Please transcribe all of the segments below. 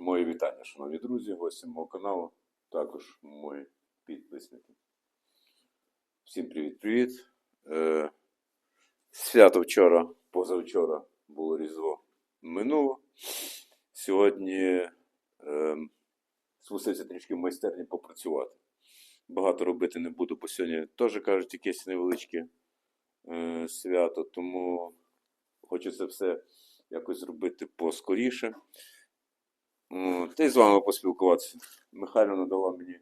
Мої вітання, шановні друзі, гості мого каналу, також мої підписники. Всім привіт-привіт. Е, свято вчора, позавчора було Різдво минуло. Сьогодні е, спустився трішки в майстерні попрацювати. Багато робити не буду, бо сьогодні теж кажуть якесь невеличке е, свято, тому це все якось зробити поскоріше. Та й з вами поспілкуватися. Михайло надала мені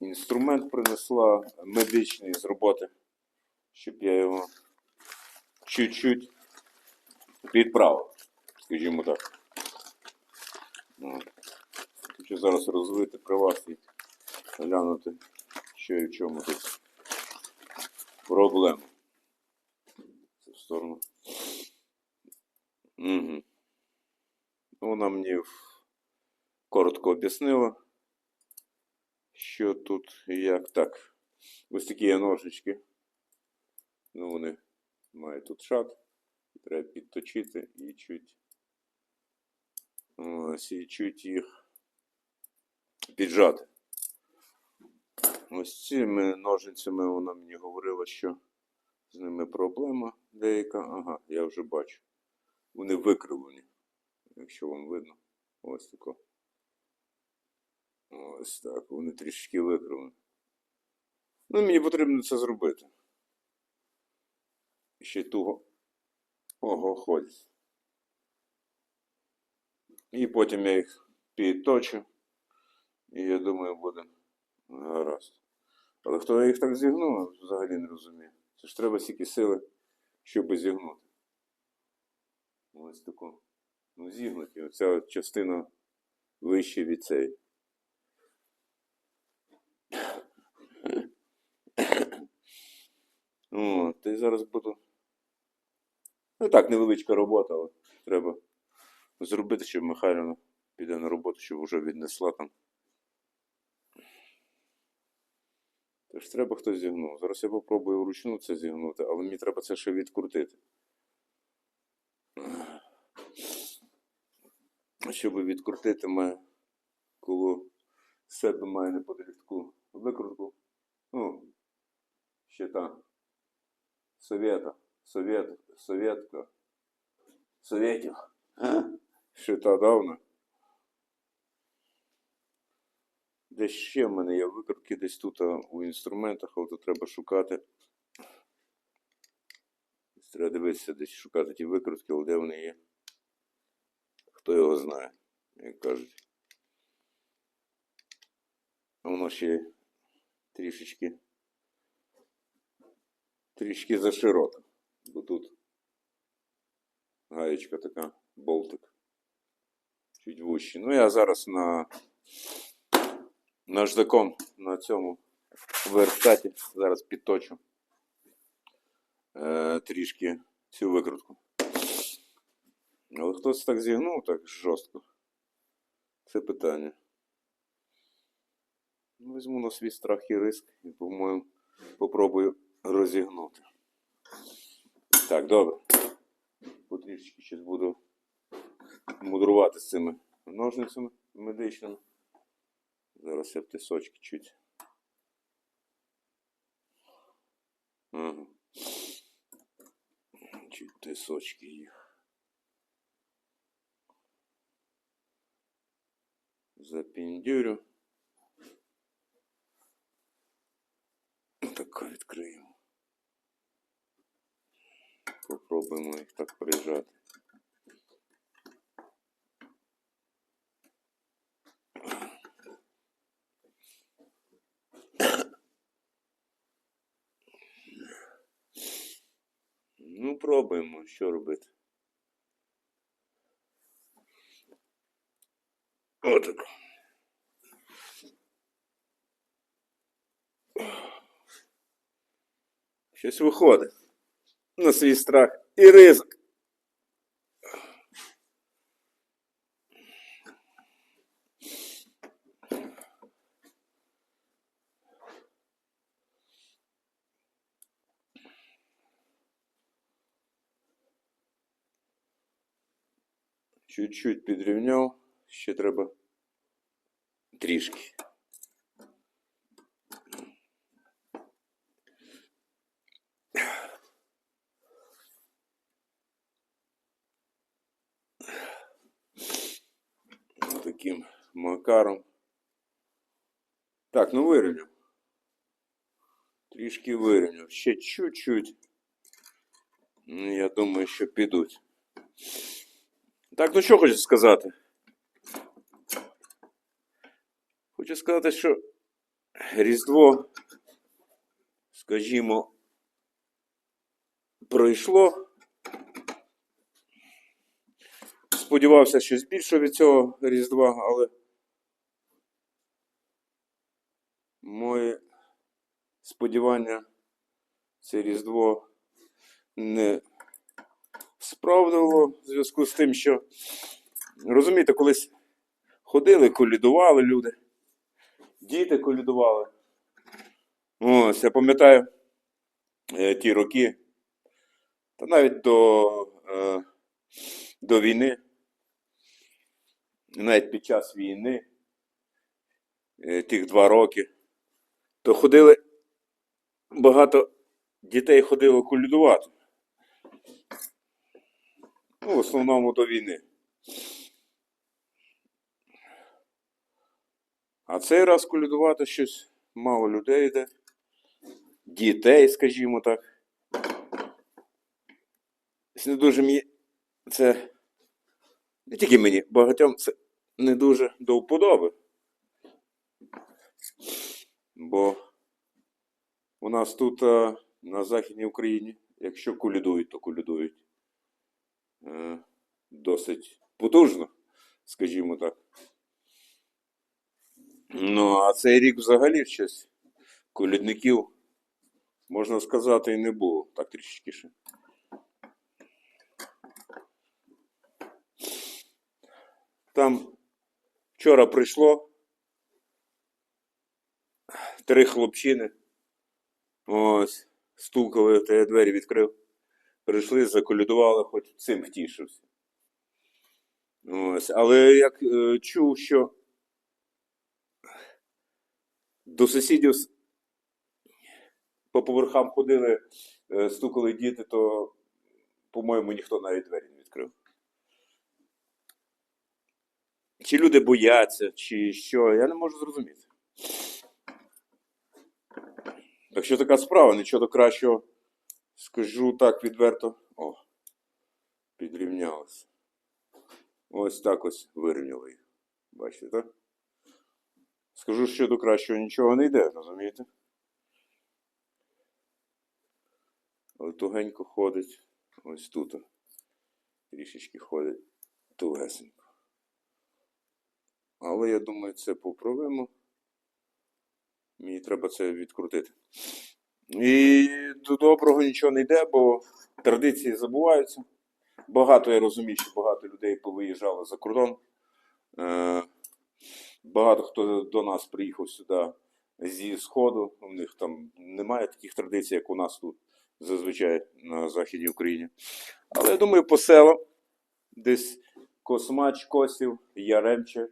інструмент, принесла медичний з роботи, щоб я його чуть-чуть підправив, скажімо так. О. Хочу зараз розвити при вас і глянути, що і в чому тут проблема. Це в сторону. Угу. Вона мені коротко об'яснила, що тут і як. Так. Ось такі є ножички. Ну, вони мають тут шат. Треба підточити і чуть. Ось, і чуть їх піджати. Ось цими ножницями вона мені говорила, що з ними проблема деяка. Ага, я вже бачу. Вони викривлені якщо вам видно. Ось тако. Ось так. Вони трішки викривлені. Ну, мені потрібно це зробити. Ще туго. Ого, ходять. І потім я їх підточу. І я думаю, буде гаразд. Але хто їх так зігнув, взагалі не розумію. Це ж треба стільки сили, щоб зігнути. Ось тако. Ну, зігнуті. Оця частина вище від цієї. О, та й зараз буду. Ну так, невеличка робота, але треба зробити, щоб Михайлівна піде на роботу, щоб вже віднесла там. Тож треба хтось зігнув. Зараз я попробую вручну це зігнути, але мені треба це ще відкрутити. Щоб відкрутити має коло себе має неподалік таку викрутку. Ну, ще та совєта, совєт, совєтка, совєтів. Ще та давно. Десь ще в мене є викрутки десь тут у інструментах, але тут треба шукати. Треба дивитися, десь шукати ті викрутки, але де вони є. Хто його знає, як кажуть. А Воно ще трішечки трішки зашироко. Бо тут гаєчка така, болтик. Чуть вущий. Ну я зараз на наждаком на цьому верстаті зараз підточу е, трішки цю викрутку. Але хтось так зігнув так жорстко. Це питання. Ну, Візьму на свій страх і риск і, по-моєму, попробую розігнути. Так, добре. Потрішечки зараз буду мудрувати з цими ножницями медичними. Зараз я в тисочки чуть. Ага. Чуть тисочки їх. Запіндюрю. Так відкриємо. Попробуємо їх так прижати. Ну, пробуємо, що робити. Отак. Щось виходить. На свій страх і ризик. Чуть-чуть підрівняв. Ще треба трішки. Таким макаром. Так, ну вирівняв. Трішки вирівняв. Ще чуть-чуть. Ну, я думаю, що підуть. Так, ну що хочу сказати? Хочу сказати, що Різдво, скажімо, пройшло. Сподівався щось більше від цього Різдва, але моє сподівання це Різдво не справдувало в зв'язку з тим, що, розумієте, колись ходили, колідували люди, діти колідували. Ось, я пам'ятаю е, ті роки, та навіть до, е, до війни, навіть під час війни, е, тих два роки, то ходили, багато дітей ходило колядувати. Ну, в основному до війни. А цей раз колядувати щось мало людей йде. Дітей, скажімо так. Не дуже мені. Це не тільки мені, багатьом це не дуже до вподоби. Бо у нас тут а, на Західній Україні, якщо колядують, то колядують е, досить потужно, скажімо так. Ну, а цей рік взагалі щось колядників, можна сказати, і не було. Так трішечки. Там вчора прийшло три хлопчини. Ось, стукали, то я двері відкрив. Прийшли, заколядували, хоч цим втішився. Ось, але як е, чув, що до сусідів по поверхам ходили, е, стукали діти, то, по-моєму, ніхто навіть двері не відкрив. Чи люди бояться, чи що, я не можу зрозуміти. Так що така справа, нічого кращого, скажу так відверто. О, підрівнялося. Ось так ось вирівняли. Бачите, так? Скажу, що до кращого нічого не йде, розумієте? Але тугенько ходить. Ось тут. Трішечки ходить тугесенько. Але я думаю, це поправимо. Мені треба це відкрутити. І до доброго нічого не йде, бо традиції забуваються. Багато я розумію, що багато людей повиїжджало за кордон. Е, Багато хто до нас приїхав сюди зі Сходу. У них там немає таких традицій, як у нас тут зазвичай на Західній Україні. Але я думаю, по селам, десь Космач, Косів, Яремче, е,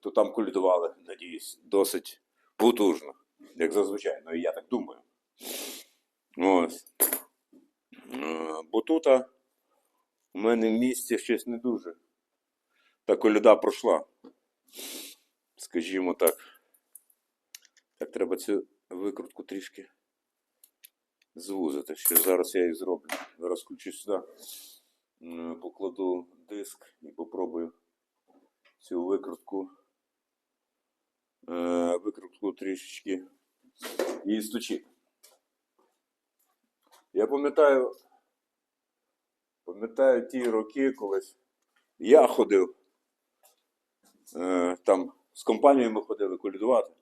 то там колядували, надіюсь, досить потужно, як зазвичай. Ну і я так думаю. Ось. Е, Бо тут у мене в місті щось не дуже. Та коляда пройшла. Скажімо так. Так, треба цю викрутку трішки звузити. Що зараз я і зроблю. Зараз включу сюди, покладу диск і попробую цю викрутку. е, Викрутку трішечки і стучити. Я пам'ятаю, пам'ятаю ті роки, колись я ходив. Е, там з компанією ми ходили колядувати.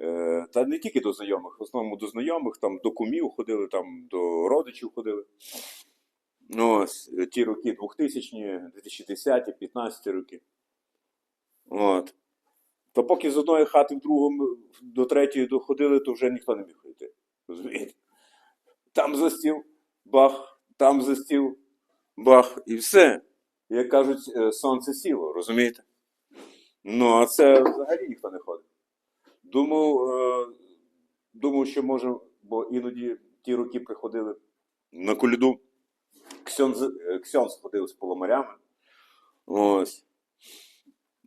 Е, та не тільки до знайомих, в основному до знайомих, там до кумів ходили, там до родичів ходили. Ну, е, ті роки 2000, 2010, 2015 роки. От. То поки з одної хати в другу до третьої доходили, то вже ніхто не міг ходити. Розумієте? Там за стіл, бах, там за стіл, бах, і все. як кажуть, е, сонце сіло, розумієте? Ну, а це взагалі ніхто не ходить. Думав, е, думав, що може, бо іноді ті роки приходили на коляду. Ксьонз, Ксьонз ходив з поломарями. Ось.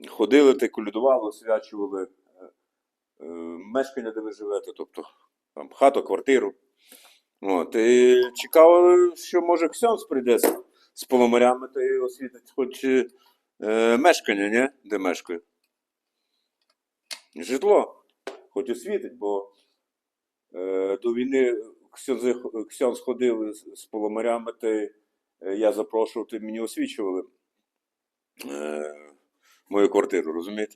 Ходили та й колядували, освячували е, е, мешкання, де ви живете, тобто там, хату, квартиру. От, і чекали, що може Ксьонз прийде з, з поломарями та й освітить хоч е, мешкання, ні? де мешкає. Житло. Хоч освітить, бо е, до війни Ксьонз, ходив з, з поломарями, та й я запрошував, то мені освічували е, мою квартиру, розумієте?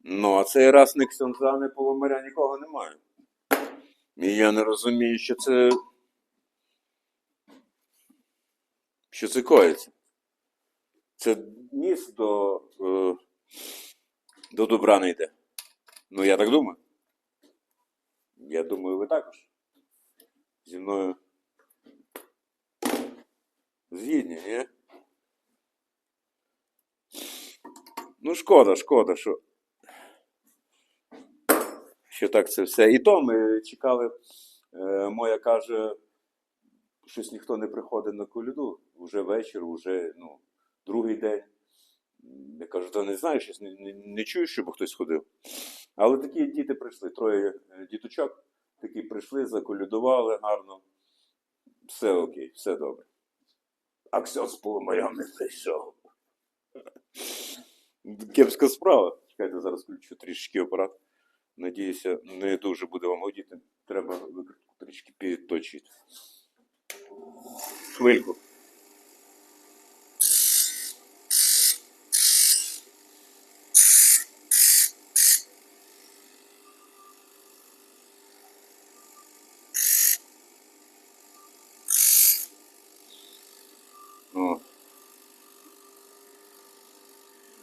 Ну, а цей раз ні Ксьонза, ні поломаря нікого немає. І я не розумію, що це. Що це коїться. Це ніс до, е, до добра не йде. Ну, я так думаю. Я думаю, ви також. Зі мною згідні, ні? Ну, шкода, шкода, що. Що так це все. І то ми чекали. Е, моя каже, щось ніхто не приходить на коляду. Уже вечір, уже ну, другий день. Я кажу, та не знаю, щось не, не, не чую, щоб хтось ходив. Але такі діти прийшли, троє е, діточок, такі прийшли, заколядували гарно. Все окей, все добре. А Ксьон з полумарям не знайшов. Кепська справа. Чекайте, зараз включу трішки апарат. Надіюся, не дуже буде вам годіти. Треба викрутку трішки підточити. Хвильку. О.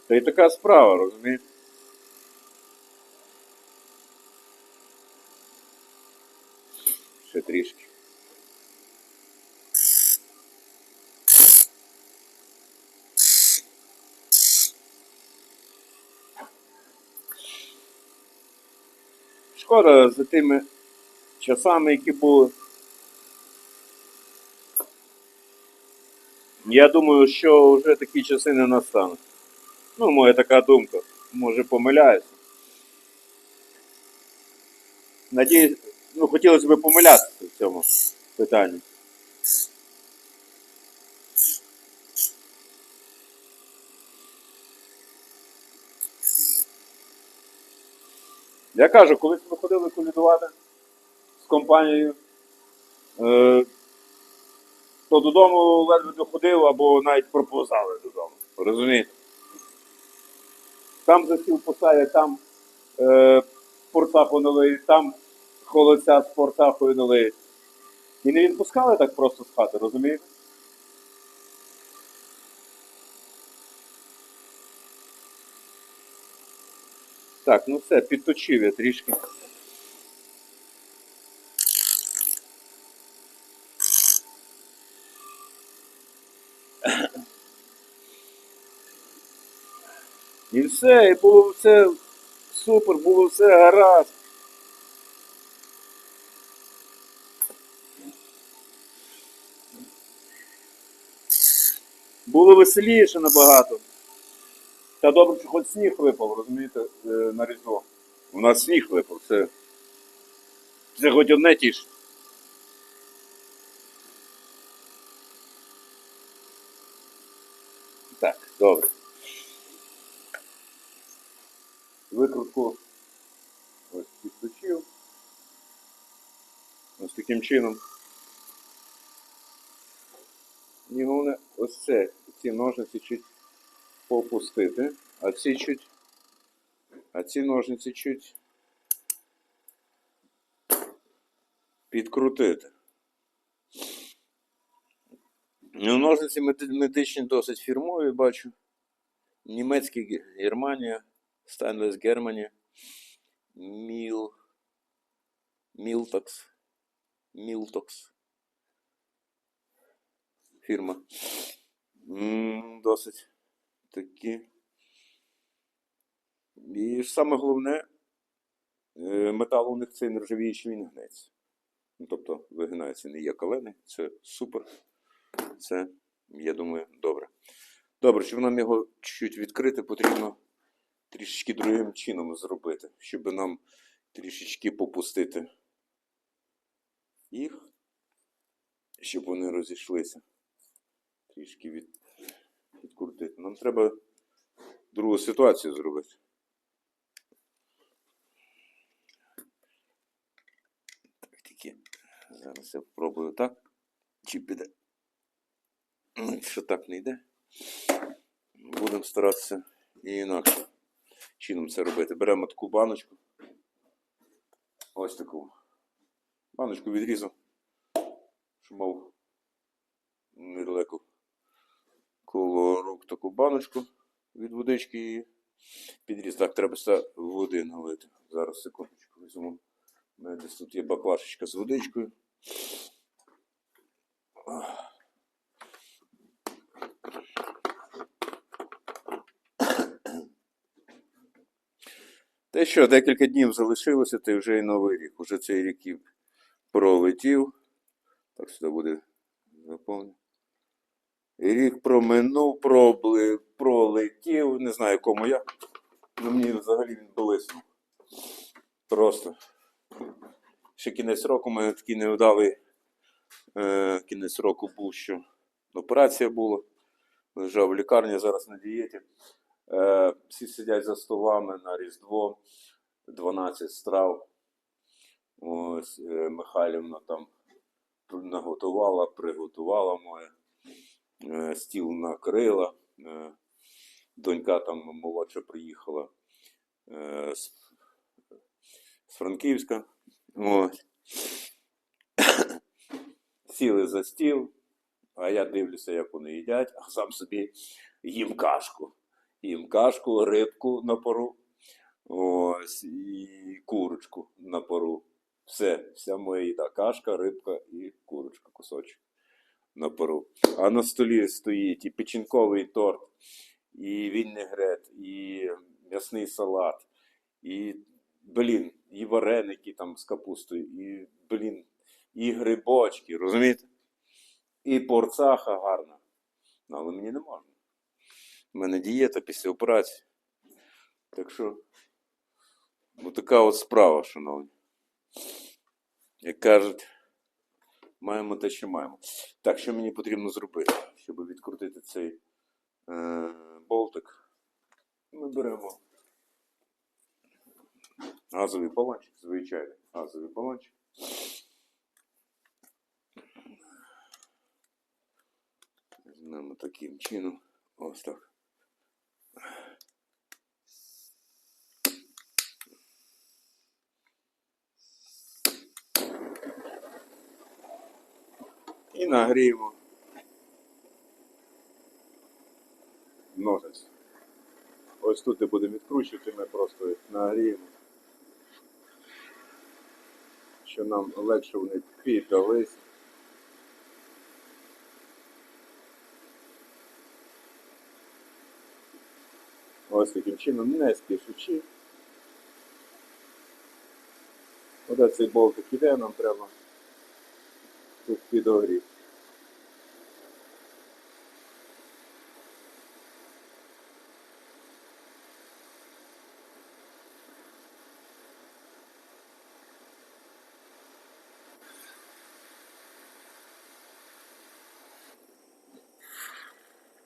Та й така справа, розумієте? Ще трішки. Шкода за тими часами, які були. Я думаю, що вже такі часи не настануть. Ну, моя така думка. Може помиляюся. Надіюсь, ну хотілося б помилятися в цьому питанні. Я кажу, колись ми ходили колядувати з компанією, е, то додому ледве доходив або навіть проповзали додому. Розумієте? Там засів посає, там е, портаху налиють, там холодця з портахою налиють. І не відпускали так просто з хати, розумієте? Так, ну все, підточив я трішки. І все, і було все супер, було все гаразд. Було веселіше набагато. Та добре, що хоч сніг випав, розумієте, е, на різдво. У нас сніг випав, це. Це хоч одне тіше. Так, добре. Викрутку ось підключив. Ось таким чином. І головне ось це, ці ножниці чуть попустити, а ці чуть, а ці ножниці чуть підкрутити. Ну, ножниці меди- медичні досить фірмові, бачу. Німецькі Германія, Steinless Germany, Міл, Мілтокс, Мілтокс. Фірма. Досить такі. І ж саме головне, е, метал у них цей нержавіючий, він гнеться. Ну, тобто вигинається не є калени, це супер. Це, я думаю, добре. Добре, щоб нам його чуть відкрити, потрібно трішечки другим чином зробити, щоб нам трішечки попустити їх, щоб вони розійшлися. Трішки від, відкрутити. Нам треба другу ситуацію зробити. Так, тільки зараз я спробую так. Чи піде? Ну, Якщо так не йде, будемо старатися і інакше чином це робити. Беремо таку баночку. Ось таку. Баночку відрізав, щоб мав недалеко коло рук таку баночку від водички і підріз. Так, треба сюди води налити. Зараз секундочку візьму. У мене десь тут є баклашечка з водичкою. Те, що декілька днів залишилося, то вже і новий рік. Уже цей рік пролетів. Так сюди буде заповнено. Рік проминув, пробли, пролетів. Не знаю кому я. Ну мені взагалі він блиснув. Просто. Ще кінець року у мене такий невдалий е, кінець року був, що операція була. Лежав в лікарні, зараз на дієті. Е, всі сидять за столами на Різдво, 12 страв. Ось е, Михайлівна там наготувала, приготувала моє. Е, стіл накрила. Е, донька там молодша приїхала з Франківська. Ось. Сіли за стіл, а я дивлюся, як вони їдять, а сам собі їм кашку їм кашку, рибку на пару, ось, і курочку на пару. Все, вся моя їда. Кашка, рибка і курочка, кусочок на пару. А на столі стоїть і печінковий торт, і вінегрет, і м'ясний салат, і, блін, і вареники там з капустою, і, блін, і грибочки, розумієте? І порцаха гарна. Ну, але мені не можна. У мене дієта після операції. Так що, ну така от справа, шановні. Як кажуть, маємо те, що маємо. Так, що мені потрібно зробити, щоб відкрутити цей е, болтик? Ми беремо газовий балончик, звичайний газовий балончик. Візьмемо таким чином. Ось так. І нагріємо ножиць. Ось тут і будемо відкручувати, ми просто нагріємо. Що нам легше вони піддались. Ось таким чином, не спішучи. Ось цей болтик іде, нам треба тут підогрів.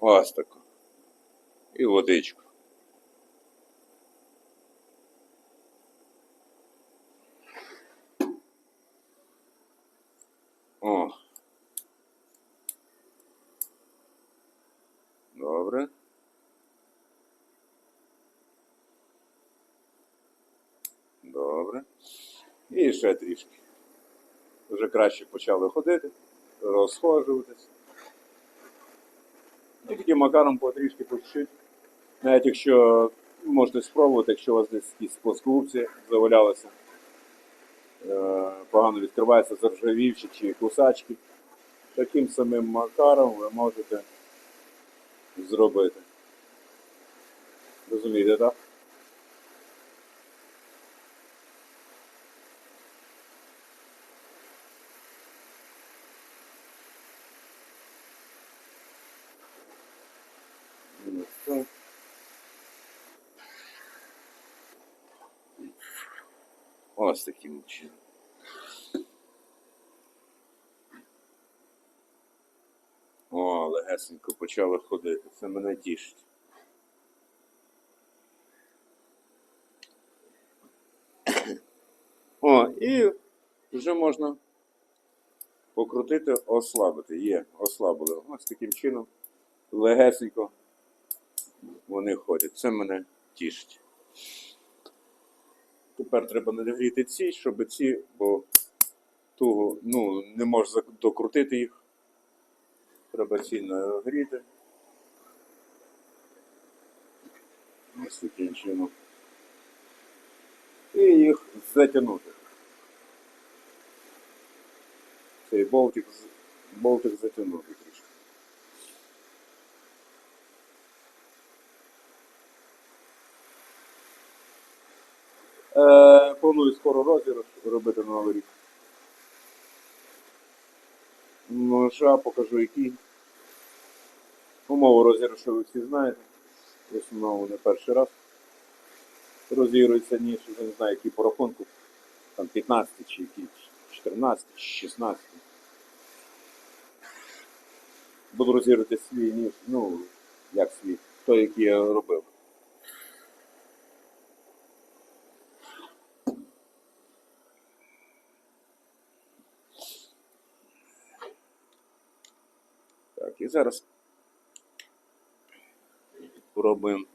Ось. І водичку. О. Добре. Добре. І ще трішки. Вже краще почали ходити, розхожуватись. І таким макаром потрішки по чуть-чуть. Навіть якщо можете спробувати, якщо у вас десь якісь плоскогубці завалялися, погано відкриваються заржавівші чи кусачки, таким самим макаром ви можете зробити. Розумієте, так? Ось так. Ось таким чином. О, легесенько почали ходити. Це мене тішить. О, і вже можна покрутити, ослабити. Є, ослабили. Ось таким чином легесенько вони ходять. Це мене тішить. Тепер треба нагріти ці, щоб ці, бо туго, ну, не можеш докрутити їх. Треба ці нагріти. Ось таким чином. І їх затягнути. Цей болтик, болтик затягнути трішки. Е, планую скоро розіграш робити на новий рік. Ну, ще покажу який. Умову розіграшу ви всі знаєте. В не перший раз. Розігрується ніж, вже не знаю, який по рахунку. Там 15 чи який, 14 чи 16. Буду розігрувати свій ніж, ну, як свій, той, який я робив. зараз пробуємо.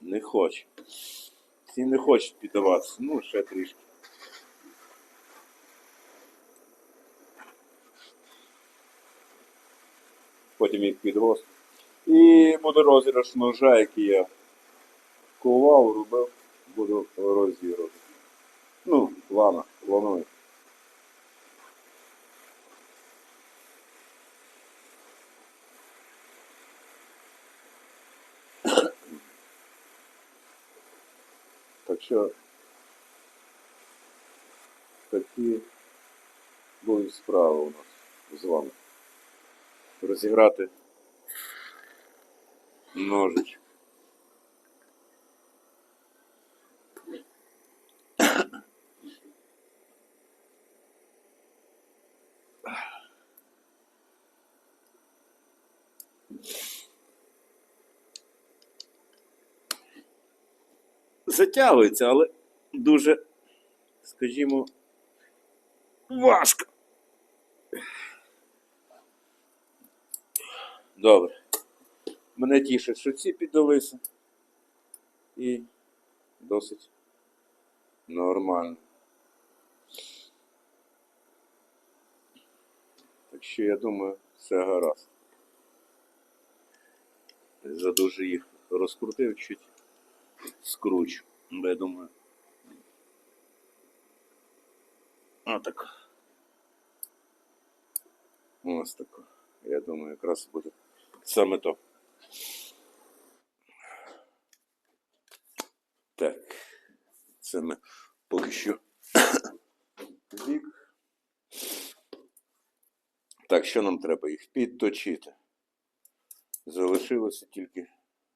Не хоче. Всі не хочуть піддаватися. Ну, ще трішки. Потім їх підгосту. І буде розіграш ножа, який я кував, робив, буду розігрувати. Ну, ладно, планую. Так що такі будуть справи у нас з вами. Розіграти ножичок. Затягується, але дуже, скажімо, важко. Добре. Мене тішить, що ці піддалися. І досить нормально. Так що я думаю, все гаразд. Задуже їх розкрутив чуть скручу. Я думаю. Отак. Ось так. Я думаю, якраз буде саме то. Так. Це ми поки що. Так, що нам треба? Їх підточити. Залишилося тільки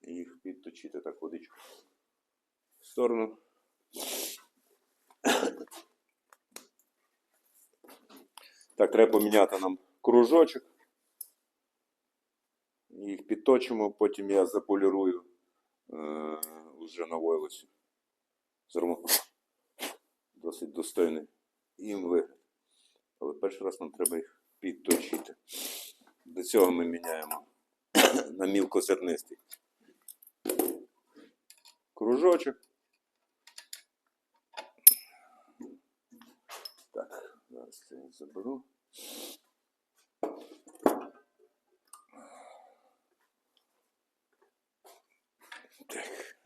їх підточити. Так, водичку. В сторону. Так, треба поміняти нам кружочок. Їх підточимо, потім я заполірую е, вже на войлосі. Зробимо досить достойний їм вигляд. Але перший раз нам треба їх підточити. До цього ми міняємо на мілкозернистий кружочок. Так, зараз це заберу. Так.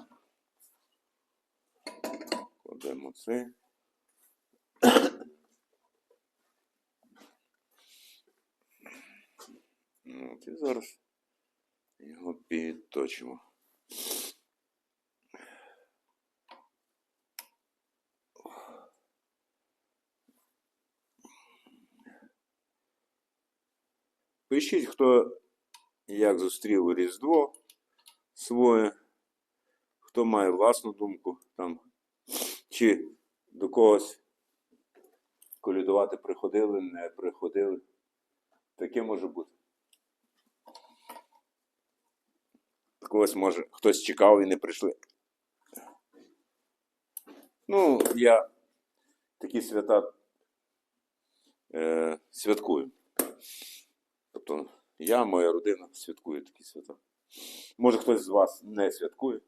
Кладемо це. Ну, от і зараз його підточимо. Пишіть, хто як зустрів Різдво своє, хто має власну думку там, чи до когось колядувати приходили, не приходили. Таке може бути. Когось може хтось чекав і не прийшли. Ну, я такі свята е, святкую. Тобто я, моя родина святкує такі свята. Може хтось з вас не святкує.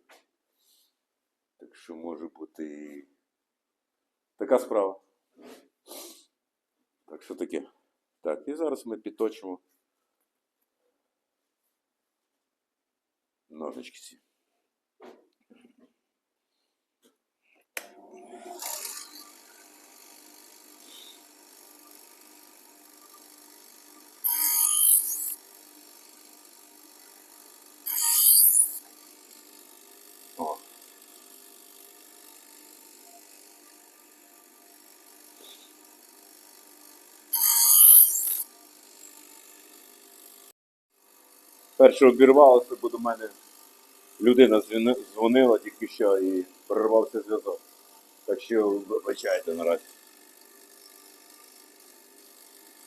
Так що може бути така справа. Так що таке. Так, і зараз ми підточимо ножички Перше обірвалося, бо до мене людина дзвонила тільки що і перервався зв'язок. Так що вибачайте наразі.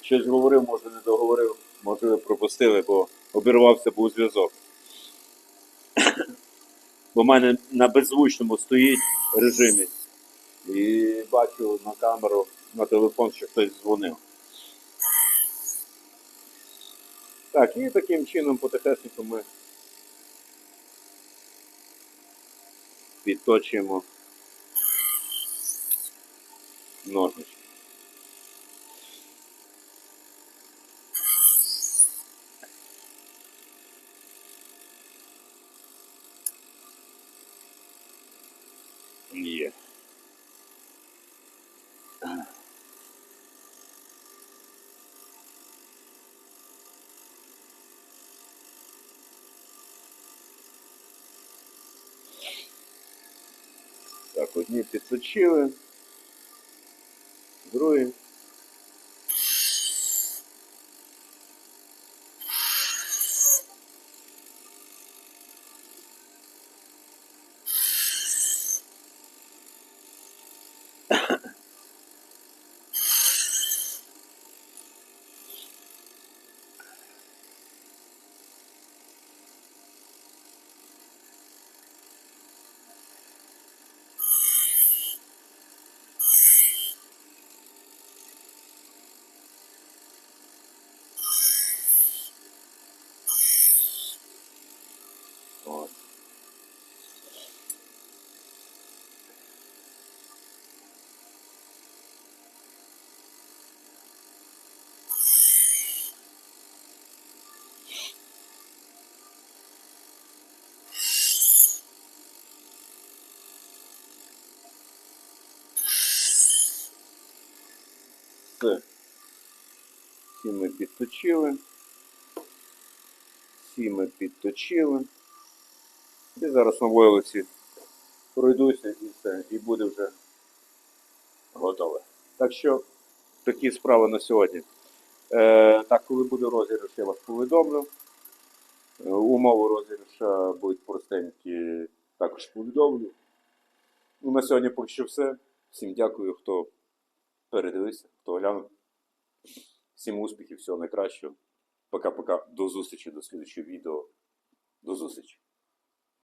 Щось говорив, може не договорив, може ви пропустили, бо обірвався був зв'язок. Бо в мене на беззвучному стоїть режимі. І бачу на камеру, на телефон, що хтось дзвонив. Так, і таким чином потихесенько ми підточуємо ножнички. Є. Так, одні підсочили, другі. От. Все. Всі ми підточили. Всі ми підточили. І зараз на войлиці пройдуся і все, і буде вже готове. Так що такі справи на сьогодні. Е, так, коли буде розіграш, я вас повідомлю. Е, умови розіграша будуть простенькі, також повідомлю. Ну, на сьогодні поки що все. Всім дякую, хто передивився, хто глянув. Всім успіхів, всього найкращого. Пока-пока. До зустрічі, до слідчого відео. До зустрічі.